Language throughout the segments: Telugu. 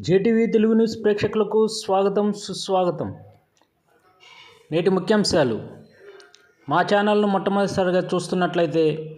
జేటీవీ తెలుగు న్యూస్ ప్రేక్షకులకు స్వాగతం సుస్వాగతం. నేటి ముఖ్యాంశాలు. మా ఛానల్ను మొట్టమొదటిసారిగా చూస్తున్నట్లయితే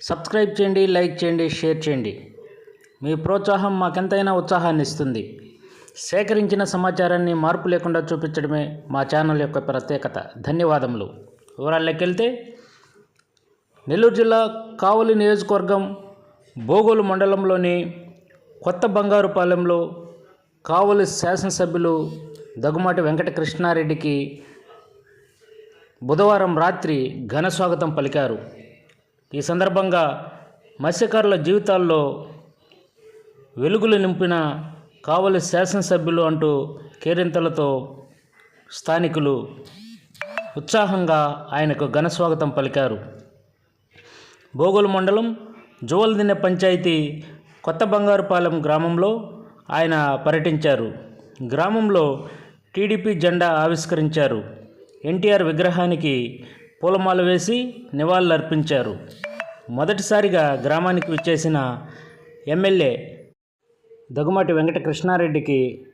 సబ్స్క్రైబ్ చేయండి లైక్ చేయండి షేర్ చేయండి. మీ ప్రోత్సాహం మాకెంతైనా ఉత్సాహాన్ని ఇస్తుంది. సేకరించిన సమాచారాన్ని మార్పు లేకుండా చూపించడమే మా ఛానల్ యొక్క ప్రత్యేకత. ధన్యవాదములు. వివరాల్లోకి వెళ్తే నెల్లూరు జిల్లా కావలి నియోజకవర్గం బోగోలు మండలంలోని కొత్త బంగారుపాలెంలో కావలి శాసనసభ్యులు దగ్గుమాటి వెంకటకృష్ణారెడ్డికి బుధవారం రాత్రి ఘన స్వాగతం పలికారు. ఈ సందర్భంగా మత్స్యకారుల జీవితాల్లో వెలుగులు నింపిన కావలి శాసనసభ్యులు అంటూ కేరింతలతో స్థానికులు ఉత్సాహంగా ఆయనకు ఘన స్వాగతం పలికారు. భోగుల మండలం జువల్దిన్నె పంచాయతీ కొత్త బంగారుపాలెం గ్రామంలో ఆయన పర్యటించారు. గ్రామంలో టీడీపీ జెండా ఆవిష్కరించారు. ఎన్టీఆర్ విగ్రహానికి పూలమాల వేసి నివాళులర్పించారు. మొదటిసారిగా గ్రామానికి విచ్చేసిన ఎమ్మెల్యే దగ్గుమాటి వెంకటకృష్ణారెడ్డికి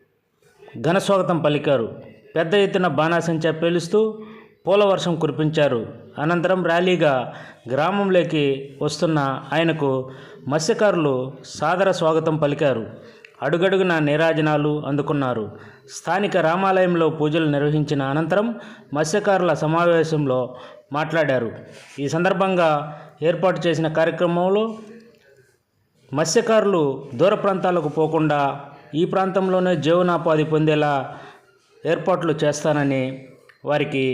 ఘన స్వాగతం పలికారు. పెద్ద ఎత్తున బాణాసంచా పేలుస్తూ పూల వర్షం కురిపించారు. అనంతరం ర్యాలీగా గ్రామంలోకి వస్తున్న ఆయనకు మత్స్యకారులు సాదర స్వాగతం పలికారు. అడుగడుగున నీరాజనాలు అందుకున్నారు. స్థానిక రామాలయంలో పూజలు నిర్వహించిన అనంతరం మత్స్యకారుల సమావేశంలో మాట్లాడారు. ఈ సందర్భంగా ఏర్పాటు చేసిన కార్యక్రమంలో మత్స్యకారులు దూర ప్రాంతాలకు పోకుండా ఈ ప్రాంతంలోనే జీవనోపాధి పొందేలా ఏర్పాట్లు చేస్తానని వారికి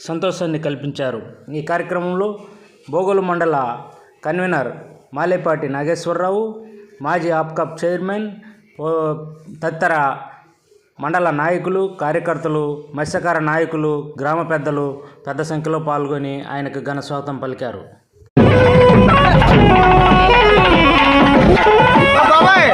సంతోషాన్ని కల్పించారు. ఈ కార్యక్రమంలో బోగోలు మండల కన్వీనర్ మాలేపాటి నాగేశ్వరరావు మాజీ ఆప్కాప్ చైర్మన్ తదితర మండల నాయకులు కార్యకర్తలు మత్స్యకార నాయకులు గ్రామ పెద్దలు పెద్ద సంఖ్యలో పాల్గొని ఆయనకు ఘన స్వాగతం పలికారు. బాబాయ్!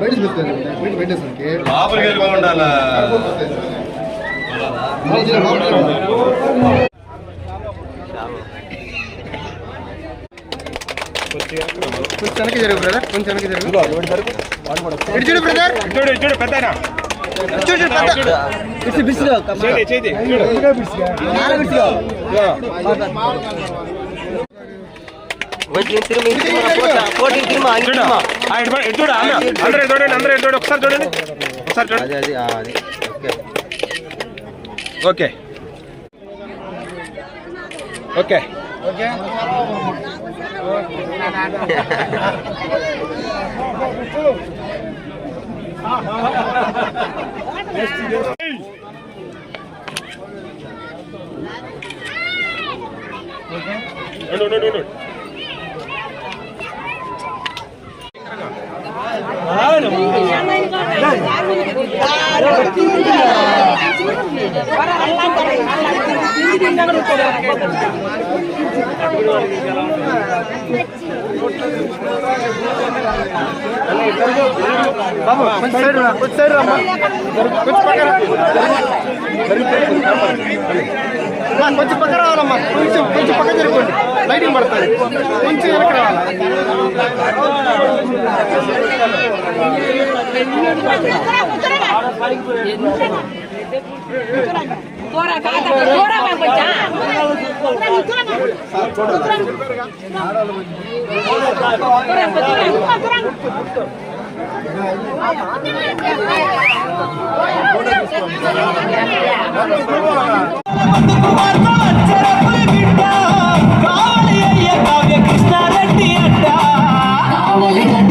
బయట చూస్తాను. బయట పెట్టేసానికి లోపలికి వెళ్ళి బాగుండాలా? కొంచెం వెనక్కి జరుగు. బ్రదర్ కొంచెం వెనక్కి జరుగు. ఇటు చూడు బ్రదర్ చూడు చూడు పెద్ద. చూడు. చూడు పెద్ద చేతి చేతి కొంచెం తిరుమ పోటీ తిరుమ అని చూడు తిరుమ ఆ, ఇటు పో- ఇటు చూడు అందరూ చూడండి అందరూ చూడండి. ఒకసారి చూడండి. ఒకసారి చూడండి. అది అది ఆ, అది. ఓకే. ఓకే. ఓకే. ఉండు, ఉండు, ఉండు, బాబు కొంచెం సైడ్ రా కొంచెం సైడ్ రా అమ్మా కొంచెం పక్క రా. అమ్మా, కొంచెం పక్క రావాలమ్మా కొంచెం కొంచెం పక్క జరుపుకోండి లైటింగ్ పడుతుంది కొంచెం వెనక్కి రావాలి Tora kata, tora bang pecah. Kurang betul. Kavali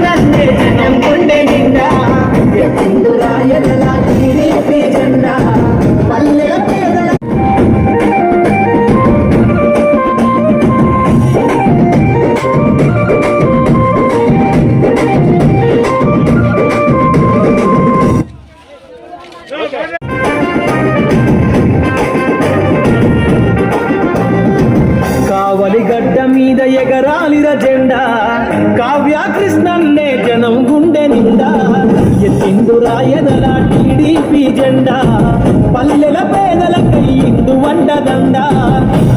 That's not కృష్ణన్నే జనం గుండె నిండా ఎదల టీడీపీ జెండా పల్లెల పేదల కయ్యిందు వండదండ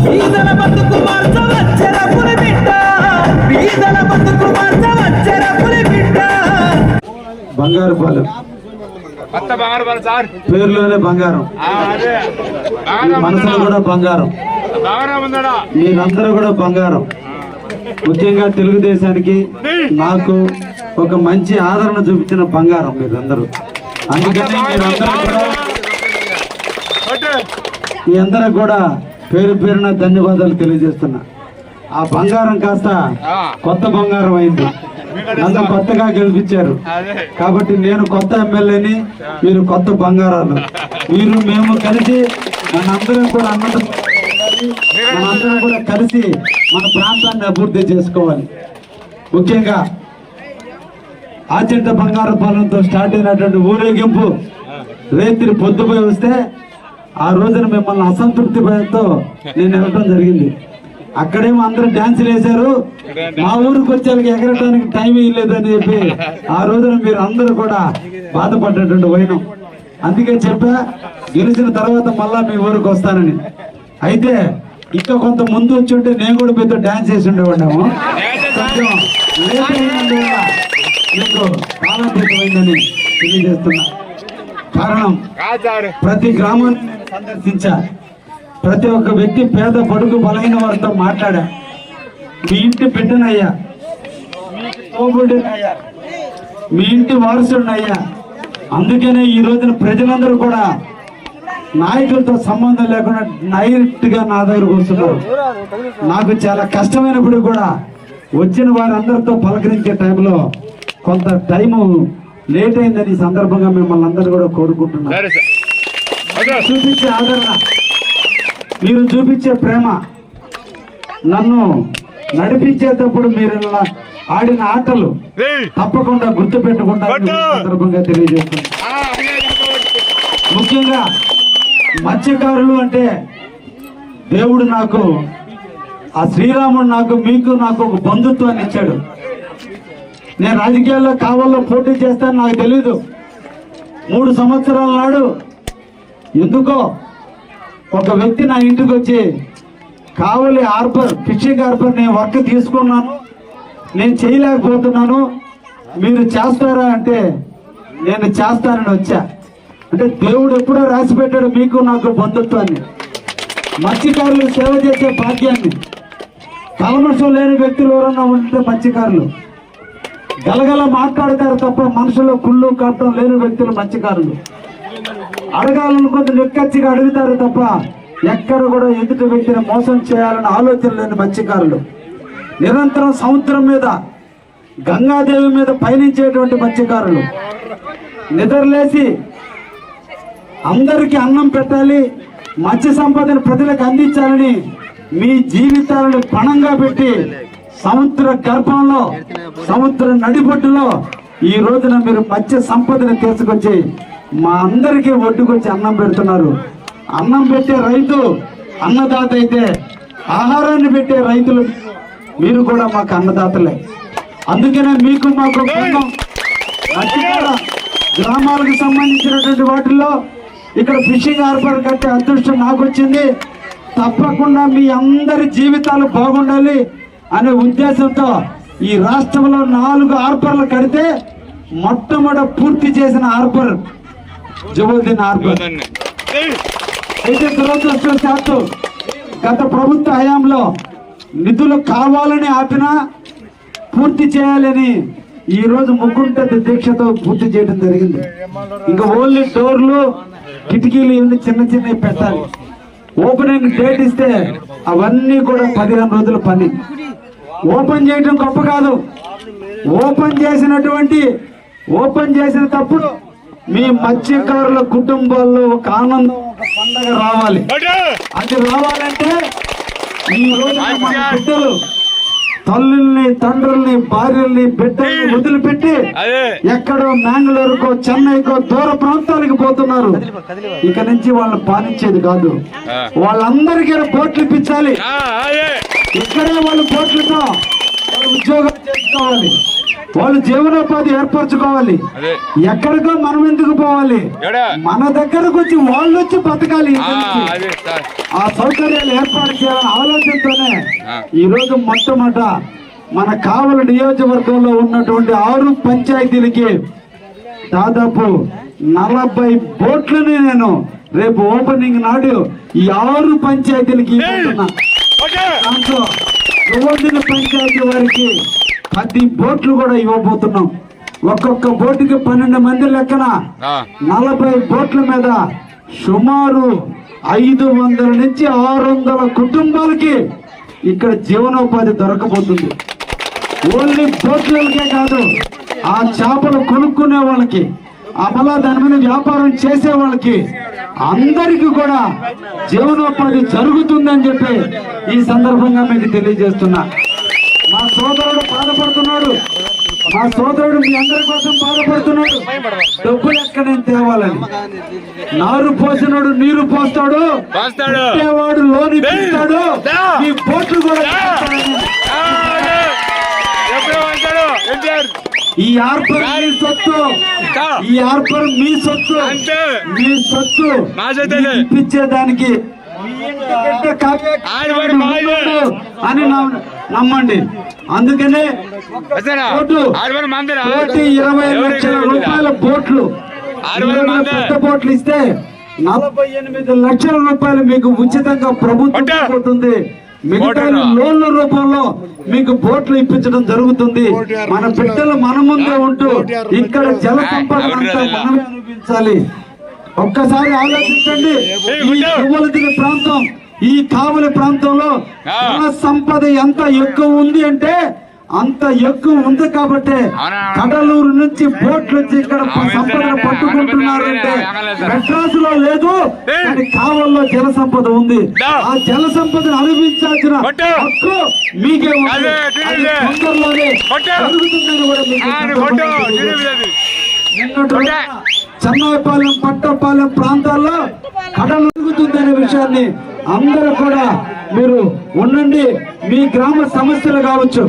బీదల బతుకు మార్చవచ్చర పులి బిడ్డ బీదల బతుకు మార్చవచ్చర పులి. బిడ్డ బంగారుపాలెం పేరులోనే బంగారం. మనసులో కూడా బంగారం. మీరందరూ కూడా బంగారం. ముఖ్యంగా తెలుగుదేశానికి నాకు ఒక మంచి ఆదరణ చూపించిన బంగారం మీరందరూ అందుకని మీరందరూ కూడా మీ అందరికి కూడా పేరు పేరున ధన్యవాదాలు తెలియజేస్తున్నా. ఆ బంగారం కాస్త కొత్త బంగారం అయింది. నన్ను కొత్తగా గెలిపించారు. కాబట్టి నేను కొత్త ఎమ్మెల్యేని మీరు కొత్త బంగారాలు. మీరు మేము కలిసి మనందరం కూడా అన్నట్టు మనందరం కూడా కలిసి మన ప్రాంతాన్ని అభివృద్ధి చేసుకోవాలి. ముఖ్యంగా ఆచంట బంగారు పాలనతో స్టార్ట్ అయినటువంటి ఊరేగింపు రేత్రి పొద్దుపోయి వస్తే ఆ రోజున మిమ్మల్ని అసంతృప్తి భయంతో నేను వెళ్ళటం జరిగింది. అక్కడేమో అందరూ డాన్సులు వేశారు. మా ఊరికి వచ్చేకి ఎగరటానికి టైం ఇవ్వలేదని చెప్పి ఆ రోజున మీరు అందరూ కూడా బాధపడ్డటువంటి వైనం. అందుకే చెప్పా గెలిచిన తర్వాత మళ్ళా మీ ఊరికి వస్తానని. అయితే ఇంకా కొంత ముందు వచ్చి ఉంటే నేను కూడా మీతో డాన్స్ చేసి ఉండేవాడినాము. కొంచెం లేట్ అయినందువల్ల మీకు కాలాతీతమైందని తెలియజేస్తున్నా. కారణం ప్రతి గ్రామాన్ని నేను సందర్శించా. ప్రతి ఒక్క వ్యక్తి పేద పడుగు బలైన వారితో మాట్లాడా. మీ ఇంటి బిడ్డనయ్యా. మీ ఇంటి వారసుడినయ్యా. అందుకనే ఈ రోజున ప్రజలందరూ కూడా నాయకులతో సంబంధం లేకుండా డైరెక్ట్గా నా దగ్గరకు వస్తున్నారు నాకు చాలా కష్టమైనప్పుడు కూడా వచ్చిన వారందరితో పలకరించే టైంలో కొంత టైము లేట్ అయిందని సందర్భంగా మిమ్మల్ని అందరూ కూడా ఓకే చూపించే ఆదరణ మీరు చూపించే ప్రేమ నన్ను నడిపించేటప్పుడు మీరు ఆడిన ఆటలు. తప్పకుండా గుర్తు పెట్టుకుంటారని పట్టు. ఈ సందర్భంగా అనుకోవచ్చు. ముఖ్యంగా మత్స్యకారులు అంటే దేవుడు నాకు ఆ శ్రీరాముడు నాకు మీకు నాకు ఒక బంధుత్వాన్ని ఇచ్చాడు. నేను రాజకీయాల్లో కావాలో పోటీ చేస్తాను నాకు తెలీదు. మూడు సంవత్సరాల నాడు ఎందుకో ఒక వ్యక్తి నా ఇంటికి వచ్చి కావలి హార్బర్ ఫిషింగ్ హార్బర్ నేను వర్క్ తీసుకున్నాను నేను చేయలేకపోతున్నాను మీరు చేస్తారా? అంటే నేను చేస్తానని వచ్చా. అంటే దేవుడు ఎప్పుడో రాసి పెట్టాడు మీకు నాకు బంధుత్వాన్ని. మత్స్యకారులు సేవ చేసే భాగ్యాన్ని. కలమర్షం లేని వ్యక్తులు ఎవరన్నా ఉంటే మత్స్యకారులు. గలగల మాట్లాడతారు తప్ప మనసులో కుళ్ళు కట్టడం లేని వ్యక్తులు మత్స్యకారులు. అడగాలనుకుంటే నిక్కచ్చిగా అడుగుతారు తప్ప ఎక్కడ కూడా ఎదుటి వ్యక్తిని మోసం చేయాలని ఆలోచన లేని మత్స్యకారులు. నిరంతరం సముద్రం మీద గంగాదేవి మీద పయనించేటువంటి మత్స్యకారులు. నిద్రలేసి అందరికీ అన్నం పెట్టాలి మత్స్య సంపదను ప్రజలకు అందించాలని మీ జీవితాలను పణంగా పెట్టి సముద్ర గర్భంలో సముద్ర నడిబొట్టులో ఈ రోజున మీరు మత్స్య సంపదను తీసుకొచ్చి మా అందరికీ ఒడ్డుకొచ్చి అన్నం పెడుతున్నారు. అన్నం పెట్టే రైతు అన్నదాత అయితే ఆహారాన్ని పెట్టే రైతులు మీరు కూడా మాకు అన్నదాతలే. అందుకనే మీకు మాకు గ్రామాలకు సంబంధించినటువంటి వాటిల్లో ఇక్కడ ఫిషింగ్ హార్బర్ కట్టే అదృష్టం నాకు వచ్చింది తప్పకుండా మీ అందరి జీవితాలు బాగుండాలి అనే ఉద్దేశంతో ఈ రాష్ట్రంలో నాలుగు హార్బర్లు కడితే మొట్టమొదట పూర్తి చేసిన హార్బర్ జబుద్దీన్ హార్బర్. అయితే దురదృష్టవశాత్తు గత ప్రభుత్వ హయాంలో నిధులు కావాలని ఆపినా పూర్తి చేయాలని ఈ రోజు ముగ్గుంట దీక్షతో పూర్తి చేయడం జరిగింది. ఇంకా ఓన్లీ డోర్లు కిటికీలు ఇవన్నీ చిన్న చిన్నవి పెట్టాలి. ఓపెనింగ్ డేట్ ఇస్తే అవన్నీ కూడా పదిహేను రోజుల పని. ఓపెన్ చేయడం గొప్ప కాదు. ఓపెన్ చేసినటువంటి ఓపెన్ చేసిన తప్పుడు మీ మత్స్యకారుల కుటుంబాల్లో ఒక ఆనందం ఒక పండగ రావాలి. అది రావాలంటే ఈ రోజు బిడ్డలు తల్లుల్ని తండ్రుల్ని భార్యల్ని బిడ్డల్ని వదిలిపెట్టి ఎక్కడో మ్యాంగ్లూరుకో చెన్నైకో దూర ప్రాంతాలకు పోతున్నారు. ఇక నుంచి వాళ్ళని పాలించేది కాదు. వాళ్ళందరికీ బోట్లు ఇప్పించాలి. ఇక్కడే వాళ్ళు బోట్లతో వాళ్ళు ఉద్యోగం చేసుకోవాలి వాళ్ళు జీవనోపాధి ఏర్పరచుకోవాలి. ఎక్కడికో మనం ఎందుకు పోవాలి? మన దగ్గరకు వచ్చి వాళ్ళు వచ్చి బతకాలి. ఆ సౌకర్యాలు ఏర్పాటు చేయాలనే ఆలోచనతోనే ఈ రోజు మొట్టమొదట మన కావలి నియోజకవర్గంలో ఉన్నటువంటి ఆరు పంచాయతీలకి దాదాపు నలభై బోట్లని నేను రేపు ఓపెనింగ్ నాడు ఈ ఆరు పంచాయతీలకి. దాంట్లో పంచాయతీ వారికి పది బోట్లు కూడా ఇవ్వబోతున్నాం. ఒక్కొక్క బోటుకి పన్నెండు మంది లెక్కన నలభై బోట్ల మీద సుమారు ఐదు వందల నుంచి ఆరు వందల కుటుంబాలకి ఇక్కడ జీవనోపాధి దొరకబోతుంది. ఓన్లీ బోట్లకే కాదు ఆ చేపలు కొనుక్కునే వాళ్ళకి అమలా దాని మీద వ్యాపారం చేసే వాళ్ళకి అందరికీ కూడా జీవనోపాధి జరుగుతుందని చెప్పి ఈ సందర్భంగా మీకు తెలియజేస్తున్నా. సోదరుడు బాధపడుతున్నాడు. మా సోదరుడు మీ అందరి కోసం బాధపడుతున్నాడు. డబ్బులు ఎక్కడ నేను తేవాలని. నారు పోసినాడు నీరు పోస్తాడు. పోస్తాడు. పెట్టేవాడు లోన్ దా. ఈ బోట్లు కూడా ఈ ఆర్పర్ మీ సొత్తు. ఈ ఆర్పర్ మీ సొత్తు. మీ సొత్తు. మా ఇప్పించేదానికి మీ అని నమ్మ- నమ్మండి అందుకనే? కోటి ఇరవై లక్షల? రూపాయల బోట్లు. పెద్ద బోట్లు ఇస్తే నలభై ఎనిమిది లక్షల రూపాయలు మీకు ఉచితంగా ప్రభుత్వం. ఇవ్వబోతుంది మిగతా. లోన్ల రూపంలో మీకు బోట్లు ఇప్పించడం జరుగుతుంది మన బిడ్డలు మన ముందే ఉంటూ ఇక్కడ జల సంపద అంతా మనమే అనుభవించాలి ఒక్కసారి ఆలోచించండి ప్రాంతం ఈ కావలి ప్రాంతంలో సంపద ఎంత ఎక్కువ ఉంది అంటే అంత ఎక్కువ ఉంది కాబట్టి? కడలూరు నుంచి బోట్లు వచ్చి ఇక్కడ అవును, సంపద సరే. పట్టుకుంటున్నారంటే అవును, సరే. మెడ్రాస్లో లేదు కావల్లో జల సంపద ఉంది. ఆ జల సంపదను అనుభవించాల్సిన. హక్కు మీకే ఉంది. తొందరలోనే. జరుగుతుందని కూడా నిన్నటి చెన్నాయపాలెం పట్టపాలెం ప్రాంతాల్లో కడలు ఉరుగుతుందనే విషయాన్ని అందరూ కూడా మీరు ఉండండి. మీ గ్రామ సమస్యలు కావచ్చు.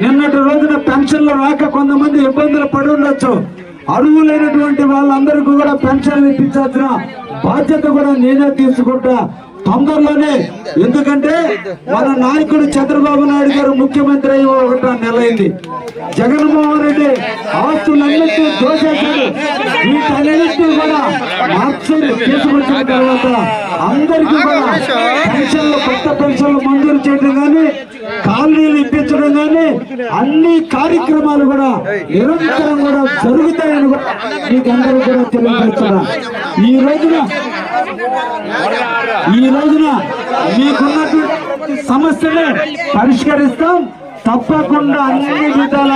నిన్నటి రోజున పెన్షన్లు రాక కొంతమంది ఇబ్బందులు పడి ఉండొచ్చు. అర్హులైనటువంటి వాళ్ళందరికీ కూడా పెన్షన్లు ఇప్పించాల్సిన బాధ్యత కూడా నేనే తీసుకుంటా. తొందరలోనే. ఎందుకంటే మన నాయకుడు చంద్రబాబు నాయుడు గారు ముఖ్యమంత్రి అయ్యి ఒకట నెలైంది. జగన్మోహన్ రెడ్డి ఆస్తులన్నింటినీ కూడా మార్చి తీసుకొచ్చిన తర్వాత అందరికీ కూడా పెన్షన్లు కొత్త పెన్షన్లు మంజూరు చేయడం కానీ కాలనీలు ఇప్పించడం కానీ అన్ని కార్యక్రమాలు కూడా నిరంతరం కూడా జరుగుతాయని కూడా మీకు అందరూ కూడా తెలియజేస్తున్నా ఈ రోజున ఈ రోజున మీకున్నటువంటి సమస్యని పరిష్కరిస్తాం. తప్పకుండా అన్ని విధాల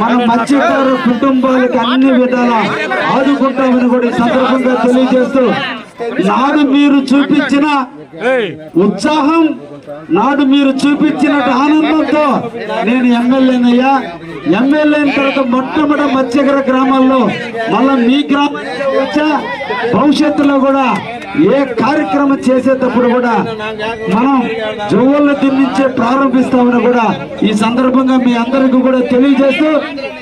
మన మత్స్యకారు కుటుంబాలకు అన్ని విధాల ఆదుకుంటామని కూడా తెలియజేస్తూ నాడు మీరు చూపించిన ఉత్సాహం నాడు మీరు చూపించిన ఆనందంతో నేను ఎమ్మెల్యేనయ్యా. ఎమ్మెల్యే తర్వాత మొట్టమొదటి మత్స్యకర గ్రామాల్లో మళ్ళా మీ గ్రామానికి వచ్చా. భవిష్యత్తులో కూడా ఏ కార్యక్రమం చేసేటప్పుడు కూడా మనం జోవుల నుంచే ప్రారంభిస్తామని కూడా ఈ సందర్భంగా మీ అందరికీ కూడా తెలియజేస్తూ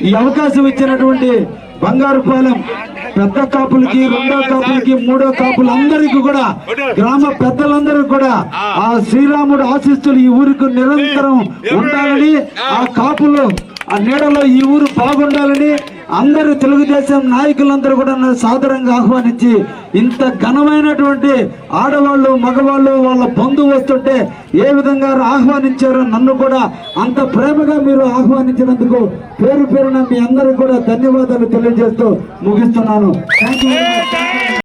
ఈ అవకాశం ఇచ్చినటువంటి బంగారుపాలెం పెద్ద కాపులకి రెండో కాపులకి మూడో కాపులు అందరికీ కూడా గ్రామ పెద్దలందరికీ కూడా ఆ. శ్రీరాముడు ఆశిస్తులు ఈ ఊరికి నిరంతరం ఉండాలని ఆ కాపులు ఆ నీడలో ఈ ఊరు బాగుండాలని అందరూ తెలుగుదేశం నాయకులందరూ కూడా నన్ను సాదరంగా ఆహ్వానించి ఇంత ఘనమైనటువంటి ఆడవాళ్ళు మగవాళ్ళు వాళ్ళ బంధువు వస్తుంటే ఏ విధంగా ఆహ్వానించారో నన్ను కూడా అంత ప్రేమగా మీరు ఆహ్వానించినందుకు పేరు పేరున మీ అందరికీ కూడా ధన్యవాదాలు తెలియజేస్తూ ముగిస్తున్నాను.